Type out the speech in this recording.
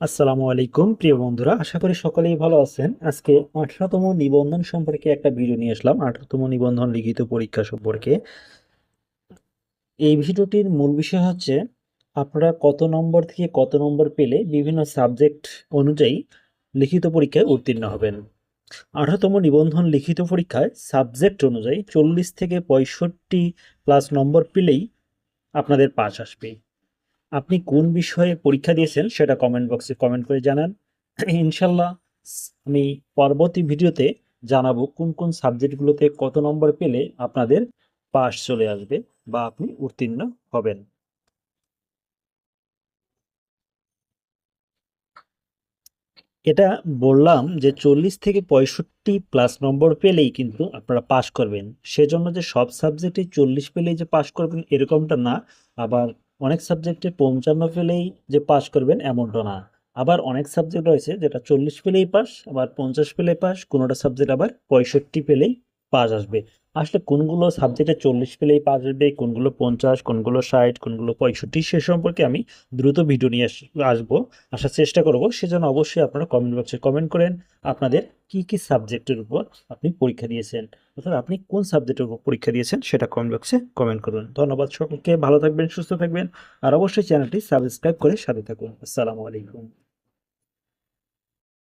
আসসালামু আলাইকুম, প্রিয় বন্ধুরা। আশা করি সকলেই ভালো আছেন। আজকে আঠারোতম নিবন্ধন সম্পর্কে একটা ভিডিও নিয়ে আসলাম, আঠারোতম নিবন্ধন লিখিত পরীক্ষা সম্পর্কে। এই ভিডিওটির মূল বিষয় হচ্ছে, আপনারা কত নম্বর থেকে কত নম্বর পেলে বিভিন্ন সাবজেক্ট অনুযায়ী লিখিত পরীক্ষায় উত্তীর্ণ হবেন। আঠারোতম নিবন্ধন লিখিত পরীক্ষায় সাবজেক্ট অনুযায়ী চল্লিশ থেকে পঁয়ষট্টি প্লাস নম্বর পেলেই আপনাদের পাস আসবে। আপনি কোন বিষয়ে পরীক্ষা দিয়েছেন সেটা কমেন্ট বক্সে কমেন্ট করে জানান। ইনশাল্লাহ আমি পরবর্তী ভিডিওতে জানাব কোন কোন সাবজেক্টগুলোতে কত নম্বর পেলে আপনাদের পাস চলে আসবে বা আপনি উত্তীর্ণ হবেন। এটা বললাম যে চল্লিশ থেকে পঁয়ষট্টি প্লাস নম্বর পেলেই কিন্তু আপনারা পাস করবেন। সেজন্য যে সব সাবজেক্টে চল্লিশ পেলেই যে পাস করবেন এরকমটা না। আবার অনেক সাবজেক্টে পঞ্চান্ন পেলেই যে পাস করবেন এমনটা না। আবার অনেক সাবজেক্ট রয়েছে যেটা চল্লিশ পেলেই পাস আবার পঞ্চাশ পেলেই পাস কোনোটা সাবজেক্ট আবার পঁয়ষট্টি পেলেই পাস আসবে। আসলে কোনগুলো সাবজেক্টে চল্লিশ পেলেই পাস আসবে, কোনগুলো পঞ্চাশ, কোনগুলো ষাট, কোনগুলো পঁয়ষট্টি, সে সম্পর্কে আমি দ্রুত ভিডিও নিয়ে আসব। আসার চেষ্টা করব, সেজন্য অবশ্যই আপনারা কমেন্ট বক্সে কমেন্ট করেন, আপনাদের কি কি সাবজেক্টের উপর আপনি পরীক্ষা দিয়েছেন। অর্থাৎ আপনি কোন সাবজেক্টের উপর পরীক্ষা দিয়েছেন, সেটা কমেন্ট বক্সে কমেন্ট করুন। ধন্যবাদ সকলকে, ভালো থাকবেন, সুস্থ থাকবেন, আর অবশ্যই চ্যানেলটি সাবস্ক্রাইব করে সাথে থাকুন। আসসালামু আলাইকুম।